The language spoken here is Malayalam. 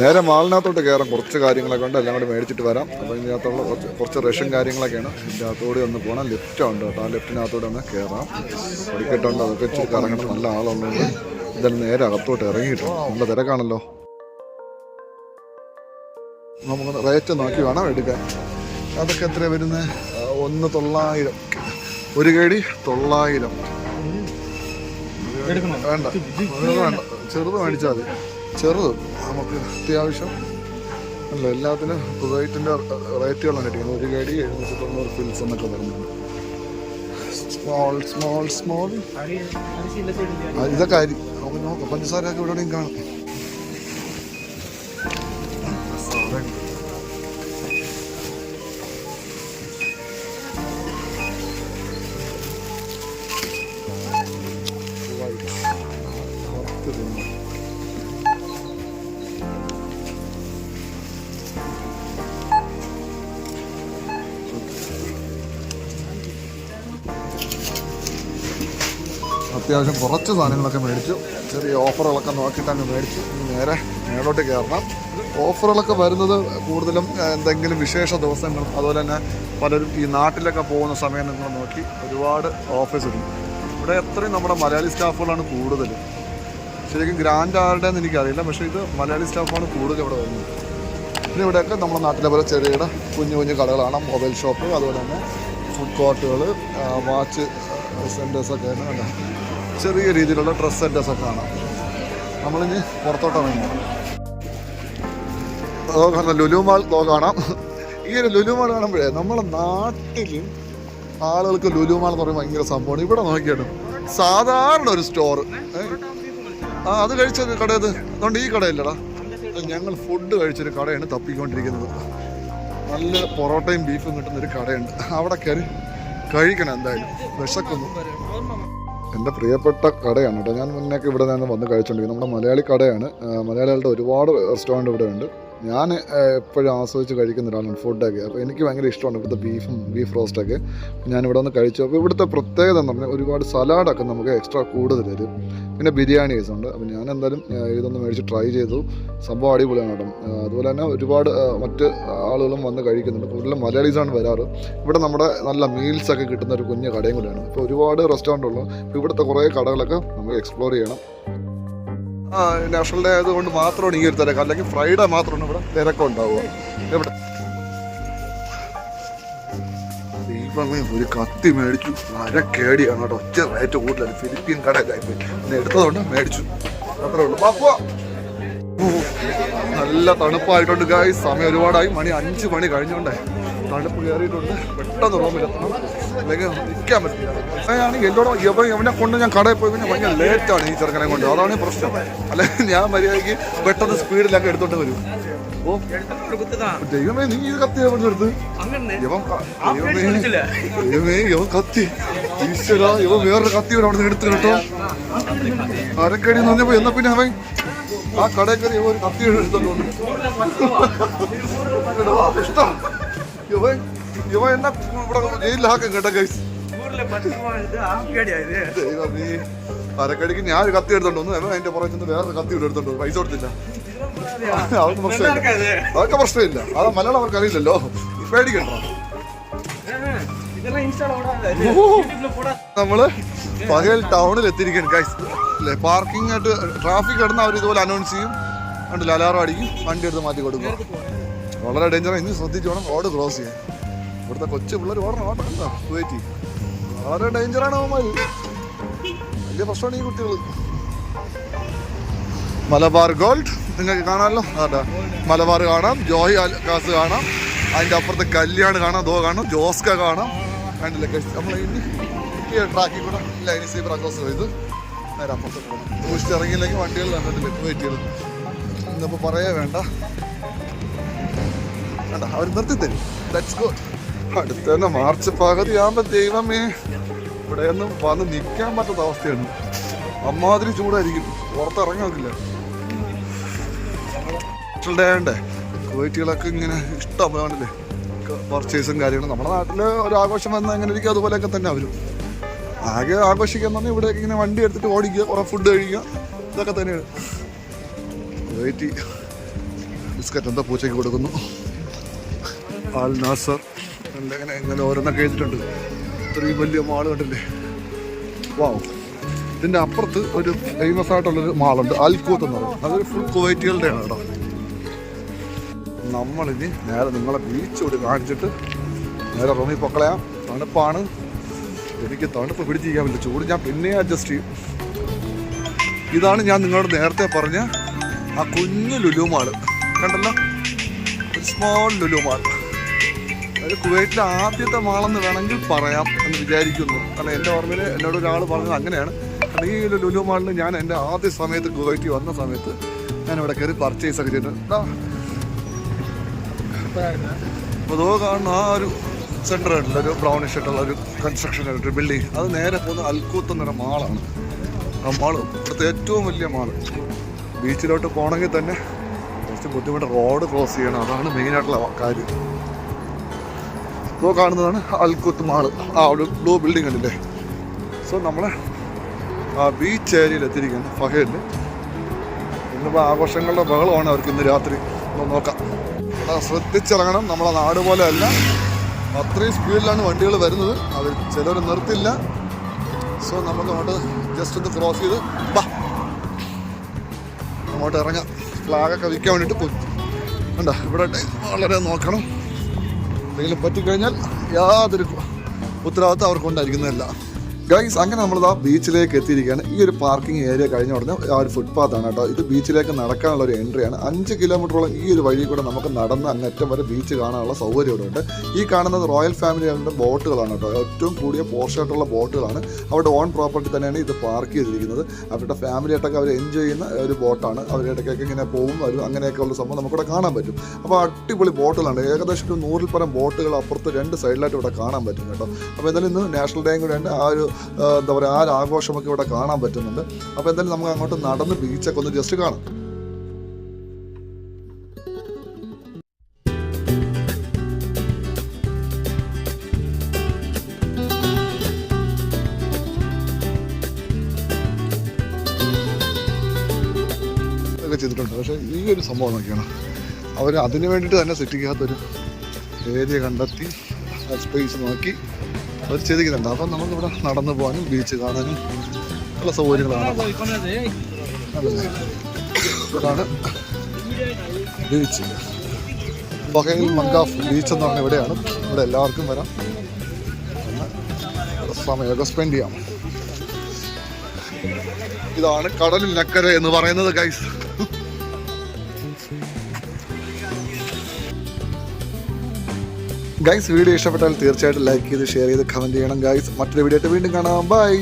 നേരെ മാളിനകത്തോട്ട് കയറാം. കുറച്ച് കാര്യങ്ങളൊക്കെ ഉണ്ട് എല്ലാം കൂടി മേടിച്ചിട്ട് വരാം. അപ്പോൾ ഇതിനകത്തുള്ള കുറച്ച് കുറച്ച് റേഷൻ കാര്യങ്ങളൊക്കെയാണ്. ഇതിന്റെ അകത്തോടെ ഒന്ന് പോകണം ലിഫ്റ്റ് ഉണ്ട് കേട്ടോ. ആ ലിഫ്റ്റിനകത്തോടെ ഒന്ന് കയറാം. പഠിക്കട്ടുണ്ട് അതൊക്കെ ഇച്ചിരി കറങ്ങണം. നല്ല ആളുള്ളതുകൊണ്ട് ഇതെല്ലാം നേരെ അകത്തോട്ട് ഇറങ്ങിയിട്ടുണ്ട്. നല്ല തിരക്കാണല്ലോ. നമുക്ക് റേറ്റ് നോക്കി വേണം എടുക്കാൻ. അതൊക്കെ എത്ര വരുന്നത് ഒന്ന് തൊള്ളായിരം. ഒരു കേടി തൊള്ളായിരം. വേണ്ട. വേണ്ട. ചെറുത് മേടിച്ചാൽ മതി. ചെറുത്. നമുക്ക് അത്യാവശ്യം അല്ല എല്ലാത്തിനും കുവൈറ്റിന്റെ റേറ്റുകളാണ് കിട്ടിയത് ഒരു ഗടി എഴുന്നൂറ്റി തൊണ്ണൂറ് ഫിൽസ് എന്നൊക്കെ പറഞ്ഞിട്ടുണ്ട് സ്മോൾ സ്മോൾ സ്മോൾ ഇതൊക്കെ അരി. നമുക്ക് നോക്കാം. പഞ്ചസാരയൊക്കെ ഇവിടെയും കാണും. അത്യാവശ്യം കുറച്ച് സാധനങ്ങളൊക്കെ മേടിച്ചു. ചെറിയ ഓഫറുകളൊക്കെ നോക്കിയിട്ട് അങ്ങ് മേടിച്ചു. നേരെ മേളോട്ട് കയറണം. ഓഫറുകളൊക്കെ വരുന്നത് കൂടുതലും എന്തെങ്കിലും വിശേഷ ദിവസങ്ങൾ അതുപോലെ തന്നെ പലരും ഈ നാട്ടിലൊക്കെ പോകുന്ന സമയം നിങ്ങൾ നോക്കി ഒരുപാട് ഉണ്ട് ഇവിടെ എത്രയും നമ്മുടെ മലയാളി സ്റ്റാഫുകളാണ് കൂടുതൽ ശരിക്കും ഗ്രാൻഡ് ആരുടെയെന്ന് എനിക്കറിയില്ല പക്ഷേ ഇത് മലയാളി സ്റ്റാഫാണ് കൂടുതൽ ഇവിടെ വരുന്നത്. പിന്നെ ഇവിടെയൊക്കെ നമ്മുടെ നാട്ടിലെ പോലെ ചെറിയ കുഞ്ഞു കുഞ്ഞു കടകളാണ് മൊബൈൽ ഷോപ്പ് അതുപോലെ തന്നെ ഫുഡ് കോർട്ടുകൾ വാച്ച് സെന്റേഴ്സൊക്കെ ആണ്. ചെറിയ രീതിയിലുള്ള ഡ്രസ്സ് സെന്റേഴ്സൊക്കെ കാണാം നമ്മളിനി പുറത്തോട്ടാണ് വേണ്ടി കാണാം ലുലു മാൾ ദോ കാണാം. ഈ ഒരു ലുലു മാൾ കാണുമ്പോഴേ നമ്മളെ നാട്ടിൽ ആളുകൾക്ക് ലുലു മാൾ എന്ന് പറയുമ്പോൾ ഭയങ്കര സംഭവമാണ്. ഇവിടെ നോക്കിയാണ് സാധാരണ ഒരു സ്റ്റോർ ആ അത് കഴിച്ചത് കടയത് അതുകൊണ്ട് ഈ കടയില്ലടാ. ഞങ്ങൾ ഫുഡ് കഴിച്ചൊരു കടയാണ് തപ്പിക്കൊണ്ടിരിക്കുന്നത്. നല്ല പൊറോട്ടയും ബീഫും കിട്ടുന്ന ഒരു കടയുണ്ട്. അവിടെ കയറി കഴിക്കണം എന്തായാലും. വിശക്കുന്നു. എന്റെ പ്രിയപ്പെട്ട കടയാണ് കേട്ടോ. ഞാൻ മുന്നേക്ക് ഇവിടെ നിന്ന് വന്ന് കഴിച്ചുകൊണ്ടിരിക്കുന്നത് നമ്മുടെ മലയാളി കടയാണ്. മലയാളികളുടെ ഒരുപാട് റെസ്റ്റോറന്റ് ഇവിടെ ഉണ്ട് ഞാൻ എപ്പോഴും ആസ്വദിച്ച് കഴിക്കുന്ന ഒരാളാണ് ഫുഡൊക്കെ അപ്പോൾ എനിക്ക് ഭയങ്കര ഇഷ്ടമാണ് ഇവിടുത്തെ ബീഫും ബീഫ് റോസ്റ്റൊക്കെ ഞാൻ ഇവിടെ വന്ന് കഴിച്ചു. അപ്പോൾ ഇവിടുത്തെ പ്രത്യേകത എന്ന് പറഞ്ഞാൽ ഒരുപാട് സലാഡൊക്കെ നമുക്ക് എക്സ്ട്രാ കൂടുതൽ തരും. പിന്നെ ബിരിയാണി ഉണ്ട്. അപ്പോൾ ഞാൻ എന്തായാലും ഇതൊന്ന് മേടിച്ച് ട്രൈ ചെയ്തു. സംഭവം അടിപൊളിയാണ് കേട്ടോ. അതുപോലെ തന്നെ ഒരുപാട് മറ്റ് ആളുകളും വന്ന് കഴിക്കുന്നുണ്ട്. കൂടുതലും മലയാളീസാണ് വരാറ്. ഇവിടെ നമ്മുടെ നല്ല മീൽസൊക്കെ കിട്ടുന്ന ഒരു കുഞ്ഞ് കടയും കൂടെയാണ്. ഇപ്പോൾ ഒരുപാട് റെസ്റ്റോറന്റ് ഉള്ളു. ഇവിടുത്തെ കുറേ കടകളൊക്കെ നമുക്ക് എക്സ്പ്ലോർ ചെയ്യണം. നാഷണൽ ഡേ ആയതുകൊണ്ട് മാത്രമാണ് ഈ ഒരു തിരക്ക്. അല്ലെങ്കിൽ ഫ്രൈഡേ മാത്രമാണ് ഇവിടെ തിരക്കുണ്ടാവുക എവിടെ? ഒരു കത്തി മേടിച്ചു. അര കേടിയാണ് കേട്ടോ. ഒറ്റ റേറ്റ് കൂടുതലാണ് ഫിലിപ്പീൻ കടയിലായി പിന്നെ എടുത്തതുകൊണ്ട് മേടിച്ചു. അത്രേ ഉള്ളൂ. പോവാം. നല്ല തണുപ്പായിട്ടുണ്ട് ഗായ് സമയം ഒരുപാടായി. മണി അഞ്ച് മണി കഴിഞ്ഞോണ്ടേ തണുപ്പ് കയറിയിട്ടുണ്ട്. പെട്ടെന്ന് റൂമിലെത്തണം അല്ലെങ്കിൽ നിൽക്കാൻ പറ്റില്ല. അങ്ങനെയാണെങ്കിൽ എന്നോട് ഇവൻ ഇവനെ കൊണ്ട് ഞാൻ കടയിൽ പോയി കഴിഞ്ഞാൽ ഭയങ്കര ലേറ്റാണ് ഈ ചെറുക്കനെ കൊണ്ട്. അതാണ് പ്രശ്നം. അല്ലെങ്കിൽ ഞാൻ മര്യാദയ്ക്ക് പെട്ടെന്ന് സ്പീഡിലൊക്കെ എടുത്തോണ്ട് വരും. ഓ ദൈവമേ നീ ഇത് കത്തി എടുത്ത്? ദൈവമേ ഇവൻ കത്തി. ഈശ്വര ഇവൻ വേറൊരു കത്തി ഇവിടെ അവിടെ എടുത്ത് കേട്ടോ. അരക്കടി എന്ന് പറഞ്ഞപ്പോ എന്നാ പിന്നെ അവൻ? ആ കടയിൽ കയറി ഒരു കത്തി എടുത്തോണ്ട് ഇഷ്ടം. ഇവൻ ഇവൻ എന്നെ ഇവിടെ ജയിലിലാക്കും കേട്ടോ ഗൈസ് ദൈവമേ. അരക്കടിക്ക് ഞാൻ ഒരു കത്തി എടുത്തോണ്ട് വന്നു. അതിന്റെ പുറകെ ചെന്ന് വേറൊരു കത്തി ഇവിടെ എടുത്തോണ്ട്. പൈസ കൊടുത്തില്ല. അവർക്ക് പ്രശ്നമില്ല. അതൊക്കെ പ്രശ്നമില്ല. അത് മലയാളം അവർക്ക് അറിയില്ലല്ലോ. പേടിക്കണ്ടോ. നമ്മൾ പകൽ ടൗണിൽ എത്തിയിരിക്കുകയാണ് ഗൈസ് അല്ലേ? പാർക്കിംഗ് ആയിട്ട് ട്രാഫിക് കിടന്ന് അവർ ഇതുപോലെ അനൗൺസ് ചെയ്യും. കണ്ടില്ല? അലാറം അടിക്കും. വണ്ടി എടുത്ത് മാറ്റി കൊടുക്കും. വളരെ ഡേഞ്ചറാണ് ഇനി ശ്രദ്ധിച്ച് വേണം റോഡ് ക്രോസ് ചെയ്യാൻ. ഇവിടുത്തെ കൊച്ചു പിള്ളേർ ഓടണം ഓട്ടം എന്താ വെയിറ്റ് വളരെ ഡേഞ്ചറാണ് അവന്മാർ വലിയ പ്രശ്നമാണ് ഈ കുട്ടികൾ മലബാർ ഗോൾഡ്. നിങ്ങൾക്ക് കാണാമല്ലോ. അതാ മലബാർ കാണാം. ജോഹി കാസ് കാണാം. അതിന്റെ അപ്പുറത്ത് കല്യാൺ കാണാം. ദോ കാണാം. ജോസ്ക കാണാം. കണ്ടില്ലേ? നമ്മൾ ഇനി ഈ ട്രാക്കിൽ കൂടെ ലൈനി സീബർ ക്രോസ് ചെയ്ത്. നേരെ അപ്പുറത്ത് പോകണം ടൂറിസ്റ്റ് ഇറങ്ങിയില്ലെങ്കിൽ വണ്ടികൾ കണ്ടിട്ടില്ല വെയിറ്റ് ചെയ്ത് ഇന്നിപ്പോൾ പറയേ വേണ്ട. വേണ്ട അവർ നിർത്തി തരും ലെറ്റ്സ് അടുത്ത തന്നെ മാർച്ച് പകുതി ആകുമ്പോൾ ദൈവമേ ഇവിടെ ഒന്നും വന്ന് നിൽക്കാൻ പറ്റാത്ത അവസ്ഥയാണ്. അമ്മാതിരി ചൂടായിരിക്കും. പുറത്തിറങ്ങാൻ നോക്കില്ല കുവൈറ്റുകളൊക്കെ ഇങ്ങനെ ഇഷ്ടം പർച്ചേസും കാര്യങ്ങളും. നമ്മുടെ നാട്ടിൽ ഒരു ആഘോഷം വന്നാൽ എങ്ങനെ ഇരിക്കും. അതുപോലെയൊക്കെ തന്നെ അവരും. ആകെ ആഘോഷിക്കാൻ പറഞ്ഞാൽ ഇവിടെയൊക്കെ ഇങ്ങനെ വണ്ടി എടുത്തിട്ട് ഓടിക്കുക കുറേ ഫുഡ് കഴിക്കുക. ഇതൊക്കെ തന്നെയാണ്. ബിസ്ക്കറ്റ് എന്താ പൂച്ചയ്ക്ക് കൊടുക്കുന്നു. ആൽ നാസർ. ഉണ്ട് ഇങ്ങനെ ഓരോന്നൊക്കെ എഴുതിയിട്ടുണ്ട്. ഇത്രയും വലിയ മാൾ കണ്ടില്ലേ? വാവ് ഇതിന്റെ അപ്പുറത്ത് ഒരു ഫേമസ് ആയിട്ടുള്ളൊരു മാളുണ്ട്. അൽക്കൂത്ത് എന്ന് പറയും. അതൊരു ഫുൾ കുവൈറ്റുകളുടെയാണ് കേട്ടോ. നമ്മളിനി നേരെ നിങ്ങളെ ബീച്ച് കൂടി കാണിച്ചിട്ട് നേരെ റൂമിൽ പൊക്കളയാം. തണുപ്പാണ്. എനിക്ക് തണുപ്പ് പിടിച്ചിരിക്കാൻ പറ്റില്ല. ചൂട് ഞാൻ പിന്നെ അഡ്ജസ്റ്റ് ചെയ്യും. ഇതാണ് ഞാൻ നിങ്ങളോട് നേരത്തെ പറഞ്ഞ ആ കുഞ്ഞു ലുലുമാൾ കണ്ടല്ലോ? ഒരു സ്മോൾ ലുലുമാൾ അത് കുവൈറ്റിലെ ആദ്യത്തെ മാളെന്ന് വേണമെങ്കിൽ പറയാം എന്ന് വിചാരിക്കുന്നു. കാരണം എന്റെ ഓർമ്മയിൽ എന്നോട് ഒരാൾ പറഞ്ഞത് അങ്ങനെയാണ്. കാരണം ഈ ലുലു മാളിൽ ഞാൻ എന്റെ ആദ്യ സമയത്ത് കുവൈറ്റിൽ വന്ന സമയത്ത് ഞാൻ ഇവിടെ കയറി പർച്ചേസ് ഒക്കെ ചെയ്തിട്ടുണ്ട് അപ്പോൾ കാണുന്ന ആ ഒരു സെന്റർ ഉണ്ടല്ലോ ഒരു ബ്രൗണിഷ് ആയിട്ടുള്ള ഒരു കൺസ്ട്രക്ഷൻ ഒരു ബിൽഡിംഗ് അത് നേരെ പോകുന്ന അൽക്കൂത്ത് എന്നൊരു മാളാണ്. ആ മാൾ ഇവിടുത്തെ ഏറ്റവും വലിയ മാൾ. ബീച്ചിലോട്ട് പോകണമെങ്കിൽ തന്നെ കുറച്ച് ബുദ്ധിമുട്ട്. റോഡ് ക്രോസ് ചെയ്യണം. അതാണ് മെയിനായിട്ടുള്ള കാര്യം. ഇപ്പോൾ കാണുന്നതാണ് അൽക്കുത്ത് മാൾ ആ ഒരു ബ്ലൂ ബിൽഡിംഗ് ഉണ്ടല്ലേ? സോ നമ്മൾ ആ ബീച്ച് ഏരിയയിൽ എത്തിയിരിക്കുകയാണ് ഫഹേലിൽ ഇന്നിപ്പോൾ ആഘോഷങ്ങളുടെ ബഹളമാണ് അവർക്ക് ഇന്ന് രാത്രി. ഒന്ന് നോക്കാം. ശ്രദ്ധിച്ചിറങ്ങണം. നമ്മളെ നാട് പോലെ അല്ല. അത്രയും സ്പീഡിലാണ് വണ്ടികൾ വരുന്നത്. അവർ ചിലർ നിർത്തില്ല. സോ നമുക്ക് അങ്ങോട്ട് ജസ്റ്റ് ഒന്ന് ക്രോസ് ചെയ്ത് ബാ. അങ്ങോട്ട് ഇറങ്ങാം. ഫ്ലാഗൊക്കെ വിൽക്കാൻ വേണ്ടിയിട്ട് പോയി. ഉണ്ടോ ഇവിടെ വളരെ നോക്കണം. എന്തെങ്കിലും പറ്റിക്കഴിഞ്ഞാൽ യാതൊരു ഉത്തരവാദിത്തം അവർക്ക് ഉണ്ടായിരിക്കുന്നതല്ല. ഗൈസ് അങ്ങനെ നമ്മളിതാ ബീച്ചിലേക്ക് എത്തിയിരിക്കുകയാണ്. ഈ ഒരു പാർക്കിംഗ് ഏരിയ കഴിഞ്ഞ ഉടനെ ആ ഒരു ഫുട്പാത്താണ് കേട്ടോ. ഇത് ബീച്ചിലേക്ക് നടക്കാനുള്ള ഒരു എൻട്രിയാണ് അഞ്ച് കിലോമീറ്ററോളം ഈ ഒരു വഴി കൂടെ നമുക്ക് നടന്ന് അങ്ങറ്റം വരെ ബീച്ച് കാണാനുള്ള സൗകര്യം ഇവിടെ ഉണ്ട് ഈ കാണുന്നത് റോയൽ ഫാമിലികളുടെ ബോട്ടുകളാണ് കേട്ടോ. ഏറ്റവും കൂടിയ പോർഷായിട്ടുള്ള ബോട്ടുകളാണ്. അവരുടെ ഓൺ പ്രോപ്പർട്ടി തന്നെയാണ് ഇത് പാർക്ക് ചെയ്തിരിക്കുന്നത്. അവരുടെ ഫാമിലി ആയിട്ടൊക്കെ അവർ എൻജോയ് ചെയ്യുന്ന ഒരു ബോട്ടാണ്. അവരുടെ ഇടയ്ക്കൊക്കെ ഇങ്ങനെ പോകും വരും അങ്ങനെയൊക്കെ ഉള്ള സംഭവം നമുക്കിവിടെ കാണാൻ പറ്റും. അപ്പോൾ അടിപൊളി ബോട്ടുകളാണ്. ഏകദേശം ഒരു നൂറിൽ പരം ബോട്ടുകൾ അപ്പുറത്ത് രണ്ട് സൈഡിലായിട്ട് ഇവിടെ കാണാൻ പറ്റും കേട്ടോ. അപ്പോൾ എന്തായാലും ഇന്ന് നാഷണൽ ഡേയും കൂടെ ആ ഒരു എന്താ പറയുക ആ ഒരു ആഘോഷമൊക്കെ ഇവിടെ കാണാൻ പറ്റുന്നുണ്ട്. അപ്പോൾ എന്തായാലും നമുക്ക് അങ്ങോട്ട് നടന്ന് ബീച്ചൊക്കെ ഒന്ന് ജസ്റ്റ് കാണാം. ചെയ്തിട്ടുണ്ട്. പക്ഷേ ഈ ഒരു സംഭവം നോക്കിയാണ്. അവർ അതിന് വേണ്ടിയിട്ട് തന്നെ സിറ്റിക്കകത്തൊരു ഏരിയ കണ്ടെത്തി സ്പേസ് നോക്കി അവർ ചെയ്തിരിക്കുന്നുണ്ട്. അപ്പം നമുക്കിവിടെ നടന്നു പോകാനും ബീച്ച് കാണാനും നല്ല സൗകര്യങ്ങളാണ്. അതാണ് ബീച്ച് വകയിൽ മങ്കാഫ് ബീച്ച് എന്ന് പറഞ്ഞ ഇവിടെയാണ്. ഇവിടെ എല്ലാവർക്കും വരാം. സമയമൊക്കെ സ്പെൻഡ് ചെയ്യാം. ഇതാണ് കടലിനക്കര എന്ന് പറയുന്നത് ഗൈസ് ഗൈസ് വീഡിയോ ഇഷ്ടപ്പെട്ടാൽ തീർച്ചയായിട്ടും ലൈക്ക് ചെയ്ത് ഷെയർ ചെയ്ത് കമന്റ് ചെയ്യണം ഗൈസ് മറ്റൊരു വീഡിയോ ആയിട്ട് വീണ്ടും കാണാം. ബൈ